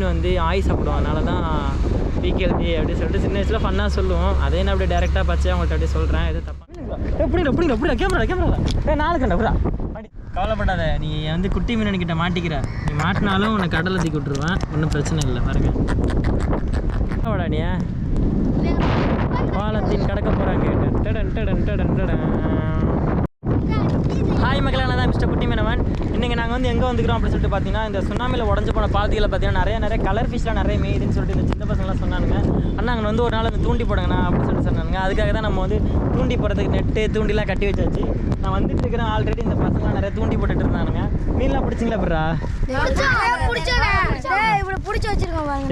மீன் வந்து ஆய் சாப்பிடும். அதனால தான் பிகேஎல்டி அப்படி சொல்லிட்டு சின்ன வயசில் ஃபன்னாக சொல்லுவோம். அதே நான் அப்படியே டேரெக்டாக பச்சையாக அவங்கள்ட்ட அப்படியே சொல்கிறேன் எது தப்பா? எப்படிடா எப்படிடா எப்படிடா கேமரா கேமரா ஏ நாலு கண்டா புறா கவலைப்படாத. நீ வந்து குட்டி மீன் கிட்ட மாட்டிக்கிற. நீ மாட்டினாலும் உன்னை கடலை தூக்கி விட்டுருவேன். ஒன்றும் பிரச்சனை இல்லை பாருங்க. வாடா நீ? பாலத்தின் கடக்க போகிறாங்க டடன் டடன் டடன் டடன் ஹாய் மக்களே நான் தான் மிஸ்டர் குட்டி மீனவன். இன்றைக்கி நாங்கள் வந்து எங்கே வந்துக்கிறோம் அப்படின்னு சொல்லிட்டு பார்த்தீங்கன்னா இந்த சுனாமியில் உடஞ்சு போன பாலத்தியில் பார்த்தீங்கன்னா நிறைய நிறைய கலர் ஃபிஷ்லாம் நிறைய மேயுதுன்னு சொல்லிட்டு இந்த சின்ன பசங்களாம் சொன்னானுங்க. அண்ணா அங்கே வந்து ஒரு நாள் வந்து தூண்டி போடுங்கண்ணா அப்படின்னு சொல்லிட்டு சொன்னானுங்க. அதுக்காக தான் நம்ம வந்து தூண்டி போடுறதுக்கு நெட்டு தூண்டிலாம் கட்டி வச்சாச்சு. நான் வந்துட்டு இருக்கிறேன் ஆல்ரெடி இந்த பசங்களாம் நிறைய தூண்டி போட்டுட்டு இருந்தானுங்க. மீன்லாம் பிடிச்சிங்களா பிறா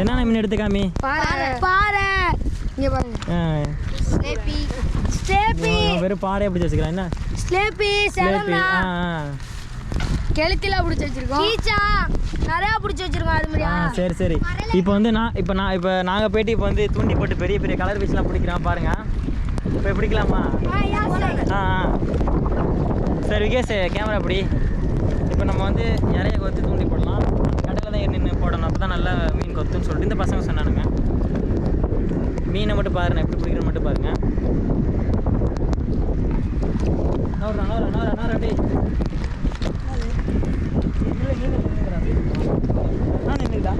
என்னென்ன மீன் எடுத்துக்காமி பாரு இங்க பாருங்க. ஸ்லேபி. ஸ்லேபி. வெறும் பாறையை பிடிச்சி வச்சுக்கலாம். என்ன? ஸ்லேபி. ஆ ஆ. கெளுத்தில புடிச்சு வச்சிருக்கோம். கீச்சா நிறைய புடிச்சு வச்சிருக்கோம் அது மாதிரியா சரி சரி. இப்போ வந்து நான் இப்போ நான் இப்போ நாங்கள் போயிட்டு இப்போ வந்து தூண்டி போட்டு பெரிய பெரிய கலர் ஃபிஷ்லாம் பிடிக்கிறோம் பாருங்க. இப்போ பிடிக்கலாமா? ஆ. சரி. விகேஷ் கேமரா பிடி. இப்போ நம்ம வந்து இறைய கொத்து தூண்டி போடலாம். கடலில் தான் நின்று போடணும். அப்போ தான் நல்லா மீன் கொத்துன்னு சொல்லிட்டு இந்த பசங்க சொன்னானுங்க. மீனை மட்டும் பாருங்க எப்படி பிடிக்கிற மட்டும் பாருங்க. நவரா நவரா நவரா நவரா டேய். நான் நின்றுடா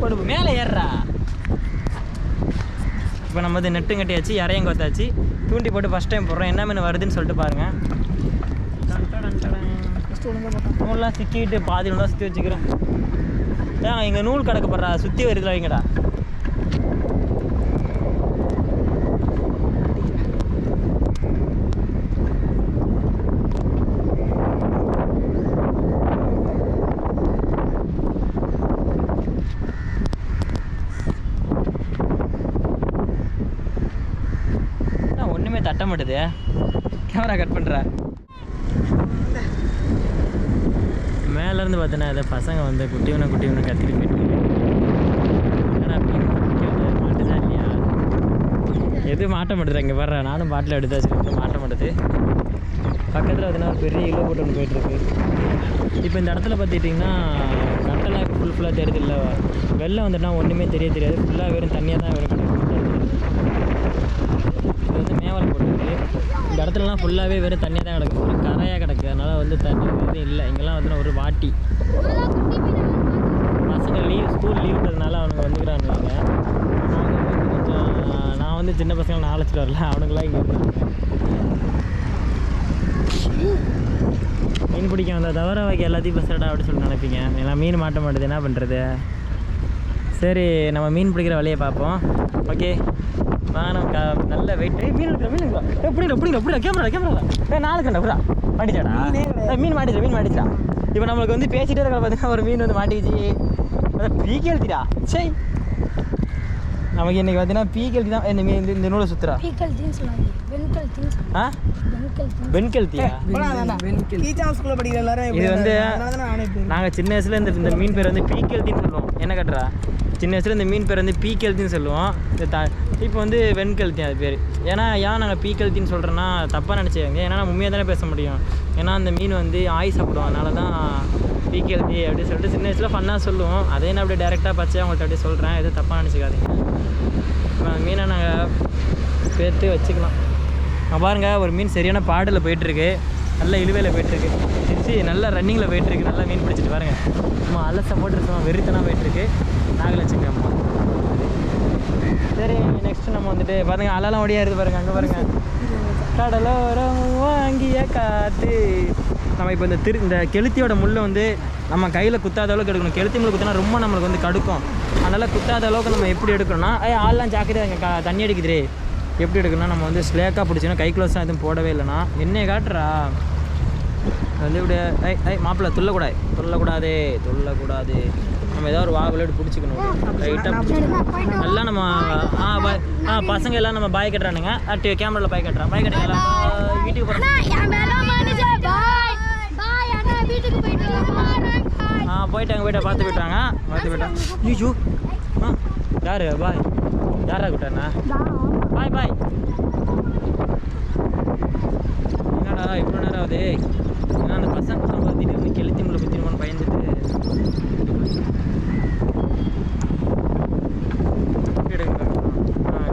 போடு மேலே ஏறுறா இப்போ நம்ம வந்து நெட்டும் கட்டியாச்சு இறையும் கொத்தாச்சு. தூண்டி போட்டு ஃபஸ்ட் டைம் போடுறோம். என்ன மீன் வருதுன்னு சொல்லிட்டு பாருங்க. நூல்லாம் சிக்கிட்டு பாதி நூலாக சுற்றி வச்சுக்கிறேன் ஏன் இங்கே நூல் கிடக்கு போடுறா. சுற்றி வருதுல வைங்கடா என்ன ஒன்றுமே தட்ட மாட்டுது. கேமரா கட் பண்ணுற மேலேருந்து பார்த்தீங்கன்னா இதை பசங்க வந்து குட்டிவனை குட்டிவனை கத்திட்டு போயிட்டு என்னடா இல்லையா? எது மாட்ட மாட்டுது? இங்கே வர்ற நானும் பாட்டில் எடுத்து வச்சுருக்கேன் மாட்ட மாட்டேது. பக்கத்தில் பார்த்தீங்கன்னா ஒரு பெரிய இலோ போட்டு ஒன்று போயிட்டுருக்கு இப்போ இந்த இடத்துல பார்த்துக்கிட்டிங்கன்னா கட்டெல்லாம் ஃபுல் ஃபுல்லாக தெரியுது இல்லை வெள்ளம் வந்துட்டால் ஒன்றுமே தெரிய தெரியாது. ஃபுல்லாக வெறும் தண்ணியாக தான் வெறும் இது வந்து மேவல் போட்டுருக்கு. இந்த இடத்துலலாம் ஃபுல்லாகவே வெறும் தண்ணியாக தான் கிடக்கு. ஒரு கரையாக கிடக்கு. அதனால் வந்து தண்ணி வந்து இல்லை. இங்கெல்லாம் வந்து ஒரு வாட்டி. பசங்க லீவ் ஸ்கூல் லீவுன்றதுனால அவனுங்க வந்துக்கிறானுங்க அவங்க வந்து கொஞ்சம் நான் வந்து சின்ன பசங்களை நான் அழைச்சிட்டு வரல. அவனுங்களாம் இங்கே இருந்தாங்க மீன் பிடிக்க வந்தால் தவிர வைக்க எல்லாத்தையும் பசடா அப்படின்னு சொல்லி நினைப்பீங்க. ஏன்னா மீன் மாட்ட மாட்டேது. என்ன பண்ணுறது சரி நம்ம மீன் பிடிக்கிற வழியை பார்ப்போம். ஓகே. வானம் க நல்ல வெயிட். மீன் எடுக்கிற மீன் எடுக்கிற எப்படிடா எப்படிடா எப்படிடா கேமரா கேமரா ஏ நாலு கண்டா புறா மாட்டிச்சாடா? மீன் மாட்டிச்சா மீன் மாட்டிச்சா இப்போ நம்மளுக்கு வந்து பேசிட்டே இருக்கிற பார்த்தீங்கன்னா ஒரு மீன் வந்து மாட்டிக்கிச்சு அதான் பீக்கி எழுத்திடா சரி நமக்கு இன்னைக்கு பார்த்தீங்கன்னா பீக்கி எழுத்தி தான். இந்த மீன் இந்த- நூலை சுத்துறா. பீக்கல் தீன் சொல்லுவாங்க. வெண்கல் தீன் சொல்லுவாங்க. ஆ? வெண்கல் தீன் வெண்கெழுத்தியா டீச்சர் ஸ்கூல்ல படிக்கிற எல்லாரும் இது வந்து நாங்கள் சின்ன வயசுல இந்த இந்த மீன் பேர் வந்து பீக்கெழுத்தின்னு சொல்லுவோம். என்ன கட்டுறா? சின்ன வயசில் இந்த மீன் பேர் வந்து பீக்கெழுத்தின்னு சொல்லுவோம். இந்த த இப்போ வந்து வெண்கெழுத்தி அது பேர். ஏன்னா ஏன் நாங்கள் பீக்கெழுத்தின்னு சொல்கிறோன்னா தப்பாக நினச்சிங்க ஏன்னா நான் உண்மையாக தானே பேச முடியும். ஏன்னா அந்த மீன் வந்து ஆய் சாப்பிடும். அதனால தான் பீக்கெழுத்தி அப்படின்னு சொல்லிட்டு சின்ன வயசில் ஃபன்னாக சொல்லுவோம். அதே நான் அப்படியே டேரெக்டாக பச்சையாக அவங்கள்ட்ட அப்படியே சொல்கிறேன் எதுவும் தப்பாக நினச்சிக்காதீங்க. இப்போ அந்த மீனை நாங்கள் சேர்த்து வச்சுக்கலாம். பாருங்கள் ஒரு மீன் சரியான பாடில் போயிட்டுருக்கு நல்ல இழுவையில் போயிட்டுருக்கு திருச்சி நல்லா ரன்னிங்கில் போயிட்டுருக்கு. நல்லா மீன் பிடிச்சிட்டு பாருங்க. சும்மா அலச போட்டுருக்கோம் சும்மா வெறித்தனாக போயிட்டுருக்கு. நாகலட்சுமி அம்மா. சரி நெக்ஸ்ட் நம்ம வந்துட்டு பாருங்க அலலாம் ஓடியாருது பாருங்க அங்கே பாருங்க. கடலோரம் வாங்கிய காத்து. நம்ம இப்போ இந்த திரு இந்த கெளுத்தியோட முள்ளை வந்து நம்ம கையில் குத்தாத அளவுக்கு எடுக்கணும். கெளுத்தி முள் குத்தினா ரொம்ப நம்மளுக்கு வந்து கடுக்கும். அதனால் குத்தாத அளவுக்கு நம்ம எப்படி எடுக்கணும்னா ஏ ஆள்லாம் ஜாக்கிரதை அங்கே க தண்ணி அடிக்குதுரே எப்படி எடுக்கணும்னா நம்ம வந்து ஸ்லேக்காக பிடிச்சோன்னா கை க்ளோஸ்லாம் எதுவும் போடவே இல்லைனா என்னைய காட்டுறா. வந்து இப்படி ஐய் ஐய் மாப்பிள்ளை துள்ளக்கூடாது துள்ளக்கூடாதே துள்ளக்கூடாது. நம்ம ஏதாவது ஒரு எடுத்து பிடிச்சிக்கணும். லைட்டாக நல்லா நம்ம ஆ பாய் ஆ பசங்க எல்லாம் நம்ம பாய் கட்டுறானுங்க. அட்டு கேமராவில் பாய் கட்டுறான். பாய் கட்டுறீங்களா. வீட்டுக்கு போகிறோம் ஆ போயிட்டாங்க போயிட்டா பார்த்து போயிட்டாங்க பார்த்து போயிட்டாங்க ஐயோ. ஆ யாரு? பாய். யாரா கூட்டாண்ணா பாய் பாய். என்னடா இவ்வளோ நேரம் ஆகுது? பசங்க சொல்லுவாங்க திடீர்னு கெளுத்தி முள்ள குத்திடுமோன்னு பயந்துட்டு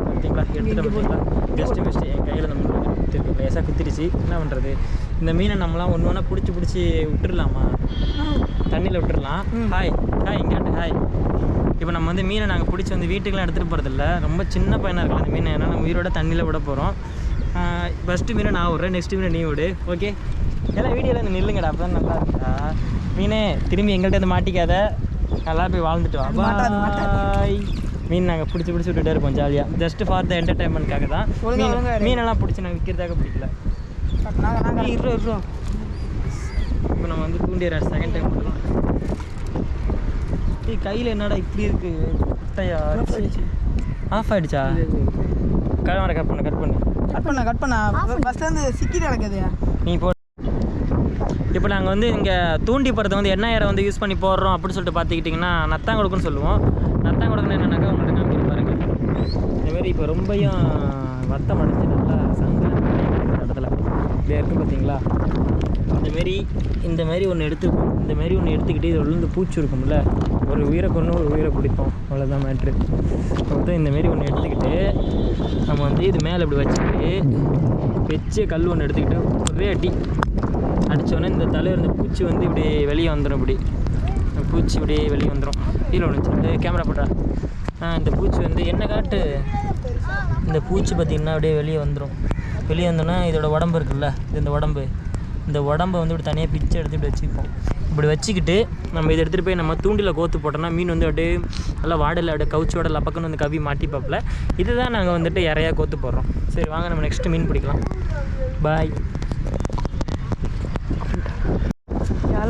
பார்த்தீங்களா எடுத்துகிட்டு பார்த்தீங்களா பெஸ்ட்டு பெஸ்ட்டு என் கையில் அந்த முள் என்ன பண்ணுறது இந்த மீனை நம்மலாம் ஒன்று ஒன்றா பிடிச்சி பிடிச்சி விட்டுடலாமா தண்ணியில் விட்டுடலாம் ஹாய் ஹாய் இங்காட்டு ஹாய் இப்போ நம்ம வந்து மீனை நாங்கள் பிடிச்சி வந்து வீட்டுக்கெலாம் எடுத்துகிட்டு போகிறதில்ல ரொம்ப சின்ன பையனாக இருக்கலாம் அந்த மீன். ஏன்னா நம்ம உயிரோட தண்ணியில் விட போகிறோம் ஃபஸ்ட்டு மீனை நான் விட்றேன். நெக்ஸ்ட்டு மீனை நீ விடு. ஓகே எல்லாம் வீடியோவில் இந்த நில்லுங்கடா அப்போ நல்லா இருக்கா? மீனே திரும்பி எங்கள்கிட்ட வந்து மாட்டிக்காத. நல்லா போய் வாழ்ந்துட்டு வா. பாய் மீன் நாங்கள் பிடிச்சி பிடிச்சி விட்டுட்டே இருப்போம் ஜாலியாக ஜஸ்ட் ஃபார் த என்டர்டைன்மெண்ட்காக தான். மீன். மீனெல்லாம் பிடிச்சி நாங்கள் விற்கிறதாக பிடிக்கல. இப்போ நம்ம வந்து தூண்டிடுற செகண்ட் டைம் போடலாம் ஏய் கையில் என்னடா இப்படி இருக்கு? குட்டையா? ஆஃப் ஆயிடுச்சா. கழுவரை கட் பண்ணு கட் பண்ணு. கட் பண்ண கட் பண்ண. ஃபஸ்ட்லேருந்து சிக்கி கிடக்குது நீ போ நாங்கள் வந்து இங்கே தூண்டி படத்தை வந்து எண்ணெயாயிரம் வந்து யூஸ் பண்ணி போடுறோம் அப்படின்னு சொல்லிட்டு பார்த்துக்கிட்டிங்கன்னா நத்தாங்குடுக்குன்னு சொல்லுவோம். நத்தாங்குடுக்குன்னு என்னன்னாக்கா உங்களுக்கு காமிக்கிற பாருங்க. இந்தமாரி இப்போ ரொம்பையும் வத்தம் அடைஞ்சு நல்லா சங்க இடத்துல. இப்படியே இருக்குது பார்த்தீங்களா? இந்தமாரி இந்தமாரி ஒன்று எடுத்துப்போம் இந்தமாரி ஒன்று எடுத்துக்கிட்டு இதில் விழுந்து பூச்சி இருக்கும்ல ஒரு உயிரை கொண்டு ஒரு உயிரை பிடிப்போம். அவ்வளோதான் மேட்ரு மொத்தம் இந்தமாரி ஒன்று எடுத்துக்கிட்டு நம்ம வந்து இது மேலே இப்படி வச்சுக்கிட்டு வச்சு கல் ஒன்று எடுத்துக்கிட்டு ஒரே அடி. வச்சோன்னே இந்த தலைவர் இந்த பூச்சி வந்து இப்படி வெளியே வந்துடும் இப்படி. இந்த பூச்சி இப்படியே வெளியே வந்துடும் கீழே ஒன்று கேமரா போட்டா ஆ இந்த பூச்சி வந்து என்ன காட்டு? இந்த பூச்சி பார்த்திங்கன்னா அப்படியே வெளியே வந்துடும் வெளியே வந்தோன்னா இதோட உடம்பு இருக்குல்ல? இது இந்த உடம்பு. இந்த உடம்பை வந்து இப்படி தனியாக பிச்சை எடுத்து இப்படி வச்சுப்போம். இப்படி வச்சுக்கிட்டு நம்ம இதை எடுத்துகிட்டு போய் நம்ம தூண்டில் கோத்து போட்டோம்னா மீன் வந்து அப்படியே நல்லா வாடலை அப்படியே கவுச்சோட பக்கம்னு வந்து கவி மாட்டிப்பாப்பில். இதுதான் நாங்கள் வந்துட்டு இறையா கோத்து போடுறோம். சரி வாங்க நம்ம நெக்ஸ்ட்டு மீன் பிடிக்கலாம். பாய்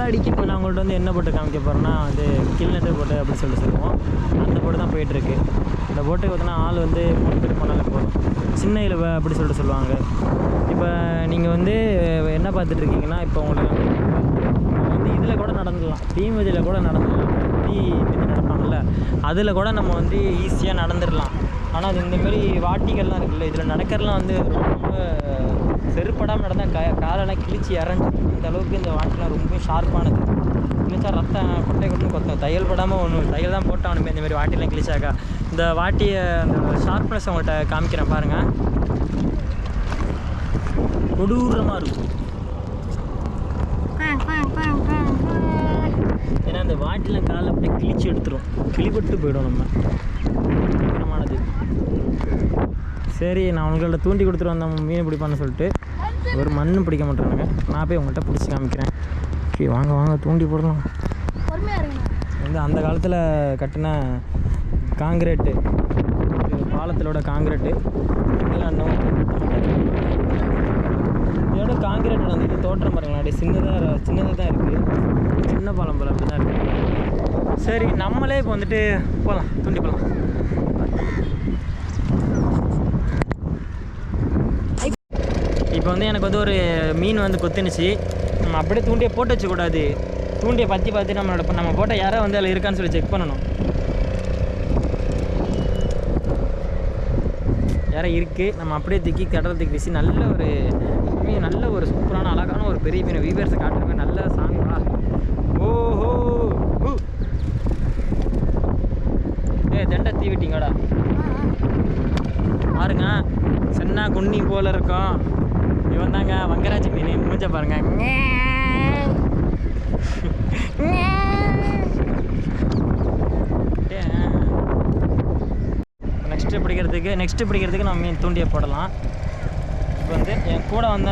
யாரும் அடிக்கும் இப்போ நான் உங்கள்கிட்ட வந்து என்ன போட்டு காமிக்க போகிறேன்னா வந்து கில்நட்டு போட்டு அப்படின்னு சொல்லி சொல்லுவோம். அந்த போட்டு தான் போயிட்டுருக்கு. இந்த போட்டுக்கு பார்த்தீங்கன்னா ஆள் வந்து மூணு பேர் போனாலே போதும். சின்ன இலவ அப்படி சொல்லிட்டு சொல்லுவாங்க. இப்போ நீங்கள் வந்து என்ன பார்த்துட்டு இருக்கீங்கன்னா இப்போ உங்களுக்கு வந்து இதில் கூட நடந்துடலாம். தீமதியில் கூட நடந்துடலாம். தீ மிதி நடப்பாங்கல்ல அதில் கூட நம்ம வந்து ஈஸியாக நடந்துடலாம். ஆனால் அது இந்தமாரி வாட்டிகள்லாம் இருக்குல்ல இதில் நடக்கிறதுலாம் வந்து ரொம்ப செருப்படாமல் நடந்தால் க காலெல்லாம் கிழிச்சு இறஞ்சி அந்த அளவுக்கு இந்த வாட்டெலாம் ரொம்ப ஷார்ப்பானது கிழிச்சா ரத்தம் கொட்டை கொட்டுன்னு கொத்தும். தையல் படாமல் ஒன்று தையல் தான் போட்டானுமே இந்த மாதிரி வாட்டிலாம் கிழிச்சாக்கா. இந்த வாட்டியை அந்த ஷார்ப்னஸ் அவங்கள்ட்ட காமிக்கிறேன் பாருங்கள் கொடூரமாக இருக்கும். ஏன்னா அந்த வாட்டிலாம் காலை அப்படியே கிழிச்சு எடுத்துரும். கிழிபட்டு போயிடும் நம்ம. பயங்கரமானது. சரி நான் உங்கள்கிட்ட தூண்டி கொடுத்துட்டு வந்தேன். மீன் பிடிப்பான்னு சொல்லிட்டு. ஒரு மண்ணும் பிடிக்க மாட்டேறானுங்க. நான் போய் உங்கள்கிட்ட பிடிச்சி காமிக்கிறேன். ஓகே வாங்க வாங்க தூண்டி போடலாம். வந்து அந்த காலத்தில் கட்டின காங்கிரீட்டு. இது பாலத்திலோட காங்கிரீட்டு. இங்கிலாண்டும் இதோட காங்கிரீட் வந்துட்டு தோற்றம் பாருங்களேன். அப்படியே சின்னதாக சின்னதாக தான் இருக்குது சின்ன பாலம் போல் அப்படி தான் இருக்குது சரி நம்மளே இப்போ வந்துட்டு போகலாம் தூண்டி போகலாம் வந்து எனக்கு வந்து ஒரு மீன் வந்து கொத்துனுச்சு. நம்ம அப்படியே தூண்டியை போட்டு வச்சக்கூடாது. தூண்டியை பற்றி பார்த்து நம்மளோட நம்ம போட்ட யாரோ வந்து அதில் இருக்கான்னு சொல்லி செக் பண்ணணும். யாரோ இருக்குது நம்ம அப்படியே தூக்கி கடலை தூக்கி வீசி நல்ல ஒரு மீன் நல்ல ஒரு சூப்பரான அழகான ஒரு பெரிய மீன். வீவர்ஸை காட்டுற மாதிரி நல்ல சாங்கா ஓஹோ! ஹூ. ஏ தண்டை தீ விட்டீங்கடா பாருங்க. சென்னா குன்னி போல இருக்கும். இவன் தாங்க வங்கராஜ் மீன் மூஞ்ச பாருங்க. நெக்ஸ்ட்டு பிடிக்கிறதுக்கு நெக்ஸ்ட்டு பிடிக்கிறதுக்கு நம்ம மீன் தூண்டியை போடலாம். இப்போ வந்து என் கூட வந்த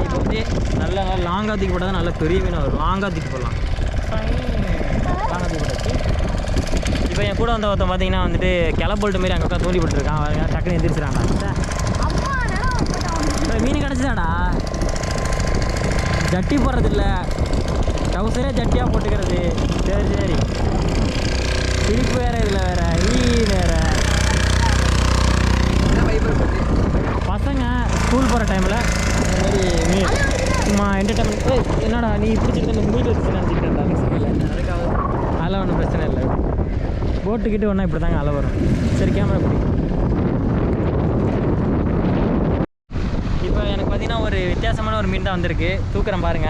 இப்போ வந்து நல்ல நல்ல தூக்கி போட்டால் தான் நல்ல பெரிய மீன் வரும். லாங்கா தூக்கி போடலாம். லாங்கா தூக்கி போட்டாச்சு. இப்போ என் கூட வந்த ஒருத்தன் பார்த்தீங்கன்னா வந்துட்டு கிளப்போல்ட்டு மாரி அங்கே உட்காந்து தூண்டி போட்டுருக்கான். அவன் டக்குன்னு அம்மா நேரம் போட்டான் மீன் கிடச்சிதாடா ஜட்டி போடுறதில்ல இல்லை டவுசரே ஜட்டியாக போட்டுக்கிறது. சரி சரி. சிரிப்பு வேறு இதில் வேறு ஈ வேறு. பசங்க ஸ்கூல் போகிற டைமில் இந்த மாதிரி சும்மா என்டர்டைன்மெண்ட் என்னடா நீ பிடிச்சிருந்த இந்த வச்சு நினச்சிக்கிட்டா அதுக்காக அதெல்லாம் ஒன்றும் பிரச்சனை இல்லை. போட்டுக்கிட்டு ஒன்றா இப்படி தாங்க அலை வரும். சரி கேமரா பிடிக்கும் இப்போ எனக்கு பார்த்தீங்கன்னா ஒரு வித்தியாசமான ஒரு மீன் தான் வந்திருக்கு. தூக்குறேன் பாருங்க.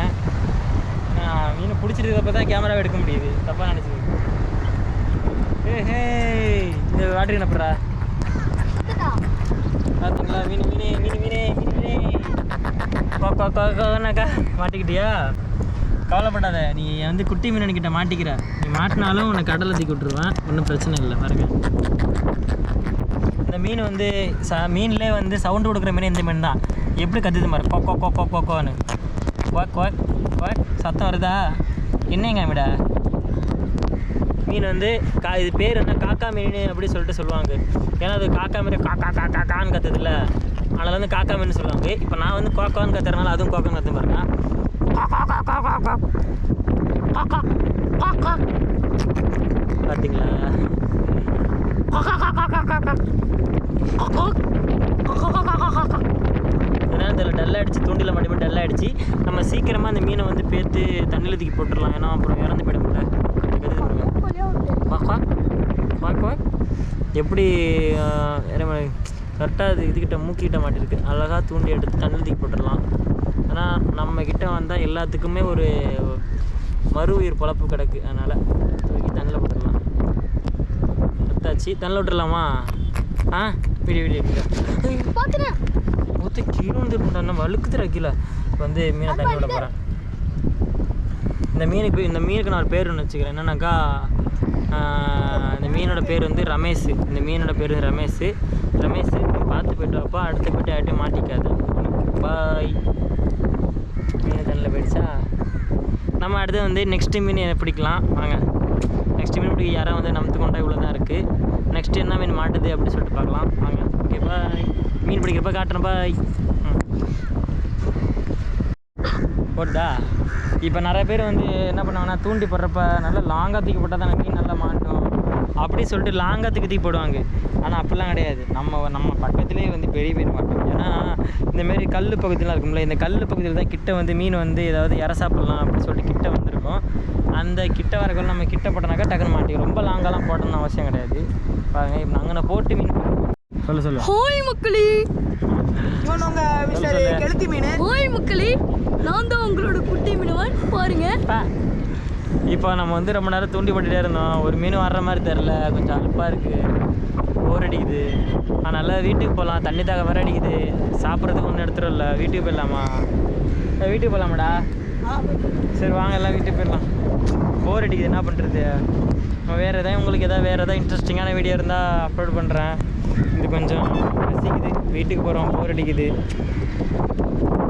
நான் மீன் பிடிச்சிருக்கப்ப தான் கேமராவை எடுக்க முடியுது. தப்பாக நினச்சிது ஏஹே ஹேய் இந்த வாட்டர் என்னப்படுறா பார்த்தீங்களா மீன் மீனே மீன் மீனே மீன் மீனே. கோ மாட்டிக்கிட்டியா? கவலைப்படாத. நீ வந்து குட்டி மீன் கிட்ட மாட்டிக்கிற. நீ மாட்டினாலும் உன்னை கடலை தூக்கி விட்டுருவேன். ஒன்றும் பிரச்சனை இல்லை. பாருங்க. இந்த மீன் வந்து ச மீன்லேயே வந்து சவுண்டு கொடுக்குற மீன் இந்த மீன் தான் எப்படி கத்துது மாதிரி கோ கோ கொக்கோன்னு கோ கோ குவாக் குவாக் குவாக் சத்தம் வருதா என்னங்க விட மீன் வந்து கா இது பேர் என்ன காக்கா மீன் அப்படி சொல்லிட்டு சொல்லுவாங்க ஏன்னா அது காக்கா மீன் காக்கா காக்கா கான்னு கத்துதுல்ல அதனால் வந்து காக்கா மீன் சொல்லுவாங்க இப்போ நான் வந்து கோக்கான்னு கத்துறதுனால அதுவும் கோக்கான்னு கத்து பாருங்க பார்த்தீங்களா அதனால இதில் டல் அடிச்சு மட்டுமே டல் நம்ம சீக்கிரமாக அந்த மீனை வந்து பேர்த்து தண்ணியில் தூக்கி போட்டுடலாம். ஏன்னா அப்புறம் இறந்து போயிட முடியல பாருங்க வழியா எப்படி கரெக்டாக அது இதுக்கிட்ட மூக்கிட்ட மாட்டிருக்கு. அழகாக தூண்டி எடுத்து தண்ணியில் தூக்கி போட்டுடலாம். ஆனால் நம்ம கிட்ட வந்தால் எல்லாத்துக்குமே ஒரு மறு உயிர் பொழப்பு கிடக்கு. அதனால் கத்தாச்சு தண்ணியில் விட்டுறலாமா? ஆ? விடி விடி விடி. பாத்துட்டேன். ஊற்றி கீழே வந்துருக்கா வழுக்குதுற கீழே. வந்து மீனை தண்ணி விட போகிறேன் இந்த மீனுக்கு இந்த மீனுக்கு நான் பேர் ஒன்று வச்சுக்கிறேன். என்னன்னாக்கா இந்த மீனோட பேர் வந்து ரமேஷ். இந்த மீனோட பேர் ரமேஷ். ரமேஷ் பார்த்து போயிட்டு வாப்பா. அடுத்த போயிட்டு யார்ட்டையும் மாட்டிக்காது. பாய் மீன் தண்ணியில் போயிடுச்சா? நம்ம அடுத்து வந்து நெக்ஸ்ட் மீன் பிடிக்கலாம். வாங்க. நெக்ஸ்ட் மீன் பிடிக்க யாராவது வந்து நமத்து கொண்டா இவ்வளோ தான் இருக்குது நெக்ஸ்ட் என்ன மீன் மாட்டுது அப்படின்னு சொல்லிட்டு பார்க்கலாம். வாங்க ஓகே பாய் மீன் பிடிக்கிறப்ப காட்டுறேன் பாய் போட்டா இப்போ நிறைய பேர் வந்து என்ன பண்ணுவாங்கன்னா தூண்டி போடுறப்ப நல்லா லாங்காக தூக்கி போட்டால் தானே மீன் நல்லா மாட்டும். அப்படி சொல்லிட்டு லாங்காக தூக்கி தூக்கி போடுவாங்க. ஆனால் அப்படிலாம் கிடையாது. நம்ம நம்ம பக்கத்துலேயே வந்து பெரிய மீன் மாட்டோம். ஏன்னா இந்தமாரி கல் பகுதியெலாம் இருக்கும்ல இந்த கல் பகுதியில் தான் கிட்ட வந்து மீன் வந்து ஏதாவது இற சாப்பிட்லாம் அப்படின்னு சொல்லிட்டு கிட்ட வந்திருக்கும். அந்த கிட்ட வரக்குள்ள நம்ம கிட்ட போட்டோம்னாக்கா டக்குன்னு மாட்டி ரொம்ப லாங்காலாம் போட்டோம்னு அவசியம் கிடையாது. பாருங்க இப்போ அங்கே போட்டு மீன் சொல்லு சொல்லு. ஹாய் மக்களே. கெளுத்தி மீன். ஹாய் மக்களே நான் தான் உங்களோட குட்டி மீனவன். பாருங்க. பா. இப்போ நம்ம வந்து ரொம்ப நேரம் தூண்டி போட்டுட்டே இருந்தோம். ஒரு மீன் வர்ற மாதிரி தெரில கொஞ்சம் அலுப்பாக இருக்குது போர் அடிக்குது. அதனால் வீட்டுக்கு போகலாம் தண்ணி தாக வர அடிக்குது. சாப்பிட்றதுக்கு ஒன்றும் எடுத்துகிட்டு வீட்டுக்கு போயிடலாமா? வீட்டுக்கு போகலாமாடா சரி வாங்க எல்லாம் வீட்டுக்கு போயிடலாம். போர் அடிக்குது. என்ன பண்ணுறது வேறு எதாவது உங்களுக்கு எதாவது வேறு எதாவது இன்ட்ரெஸ்டிங்கான வீடியோ இருந்தால் அப்லோட் பண்ணுறேன் இது கொஞ்சம் ரசிக்குது. வீட்டுக்கு போகிறோம் போர் அடிக்குது.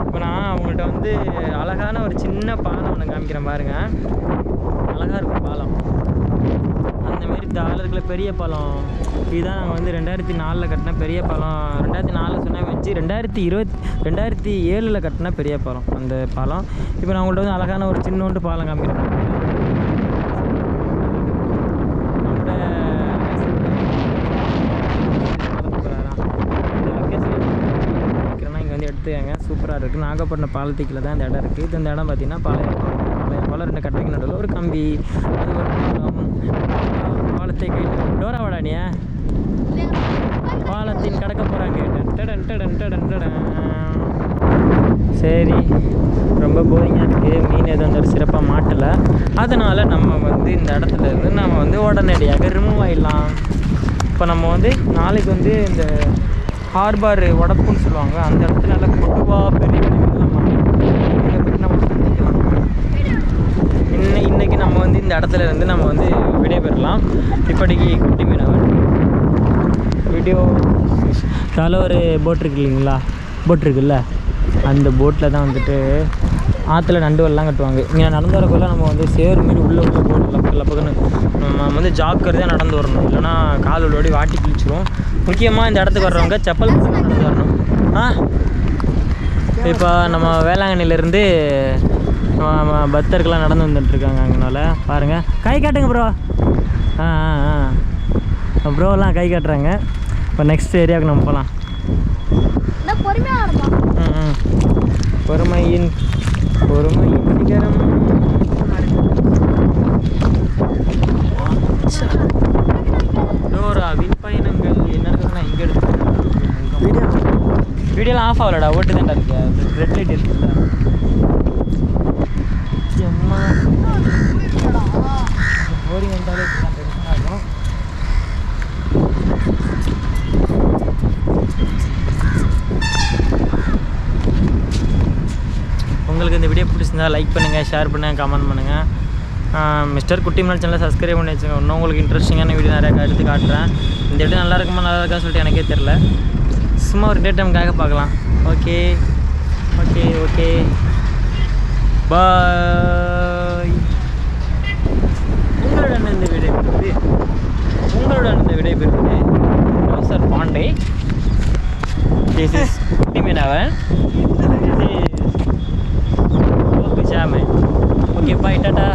இப்போ நான் அவங்கள்ட்ட வந்து அழகான ஒரு சின்ன பாலம் ஒன்று காமிக்கிறேன் பாருங்கள் அழகாக இருக்கும் பாலம். அந்தமாரி மாரி பெரிய பாலம். இதுதான் நாங்கள் வந்து ரெண்டாயிரத்தி நாலில் கட்டின பெரிய பாலம். ரெண்டாயிரத்தி நாலில் சொன்னால் வச்சு ரெண்டாயிரத்தி இருபத்தி ரெண்டாயிரத்தி ஏழில் கட்டின பெரிய பாலம் அந்த பாலம். இப்போ நான் உங்கள்கிட்ட வந்து அழகான ஒரு சின்னோண்டு பாலம் காமிக்கிறேன் நம்மளோட இங்கே வந்து எடுத்துக்கங்க சூப்பராக இருக்குது நாகப்பட்டினம் பாலத்திக்கில் தான் இந்த இடம் இருக்குது இது இந்த இடம் பார்த்திங்கன்னா பழைய பாலம். பாலம் ரெண்டு கட்டைக்கு நடுவில் ஒரு கம்பி. அது ஒரு பாலம் பாலத்தை கையில் டோராவாடா நீ. பாலத்தின் கடக்க போகிறாங்க டடன் டடன் டடன் டடன் சரி. ரொம்ப போரிங்காக இருக்குது மீன் எதுவும் ஒரு சிறப்பாக மாட்டலை. அதனால் நம்ம வந்து இந்த இடத்துல இருந்து நம்ம வந்து உடனடியாக ரிமூவ் ஆகிடலாம் இப்போ நம்ம வந்து நாளைக்கு வந்து இந்த ஹார்பார் உடப்புன்னு சொல்லுவாங்க. அந்த இடத்துல நல்லா பொதுவாக பெரிய பெரிய நம்ம இன்னைக்கு நம்ம வந்து இந்த இடத்துல இருந்து நம்ம வந்து விடைபெறலாம். இப்படிக்கு குட்டி மீனவர் வீடியோ காலை ஒரு போட் இருக்கு இல்லைங்களா? போட் இருக்குல்ல? அந்த போட்டில் தான் வந்துட்டு ஆற்றுல நண்டு வரலாம் கட்டுவாங்க. இங்கே நடந்து வரக்குள்ள நம்ம வந்து சேர் மாரி உள்ளே உள்ள போட்டு லப்ப லப்பக்குன்னு. நம்ம வந்து ஜாக்கிரதையாக நடந்து வரணும். இல்லைன்னா கால் உள்ளோடி வாட்டி கிழிச்சிரும். முக்கியமாக இந்த இடத்துக்கு வர்றவங்க செப்பல் போட்டு நடந்து வரணும். ஆ? இப்போ நம்ம வேளாங்கண்ணிலேருந்து பக்தர்கள்லாம் நடந்து வந்துட்டுருக்காங்க அங்கனால. பாருங்கள் கை காட்டுங்க ப்ரோ ஆ ஆ ஆ. ப்ரோலாம் கை காட்டுறாங்க. இப்போ நெக்ஸ்ட் ஏரியாவுக்கு நம்ம போகலாம் ம் ம். பொறுமையின் பொறுமையின் சிகரம் டோராவின் பயணங்கள் என்ன இருக்குன்னா இங்கே எடுத்து வீடியோ. வீடியோலாம் ஆஃப் ஆகலடா ஓட்டு தான்டா இருக்கு ரெட் லைட் இருக்குல்ல எம்மா. போரிங் வந்தாலே இந்த வீடியோ பிடிச்சிருந்தா லைக் பண்ணுங்கள் ஷேர் பண்ணுங்கள் கமெண்ட் பண்ணுங்கள் மிஸ்டர் குட்டி மேல் சேனலை சப்ஸ்கிரைப் பண்ணி வச்சுங்க இன்னும் உங்களுக்கு இன்ட்ரெஸ்டிங்கான வீடியோ நிறையா எடுத்து காட்டுறேன். இந்த வீடியோ நல்லா இருக்குமா நல்லா இருக்கான்னு சொல்லிட்டு எனக்கே தெரில சும்மா ஒரு டே டைமுக்காக பார்க்கலாம். ஓகே ஓகே ஓகே பாய் உங்களுடன் இந்த விடை உங்களுடன் இந்த விடை பெறுவது sir Pandey this is குட்டிமீனவன் this is okay bye tata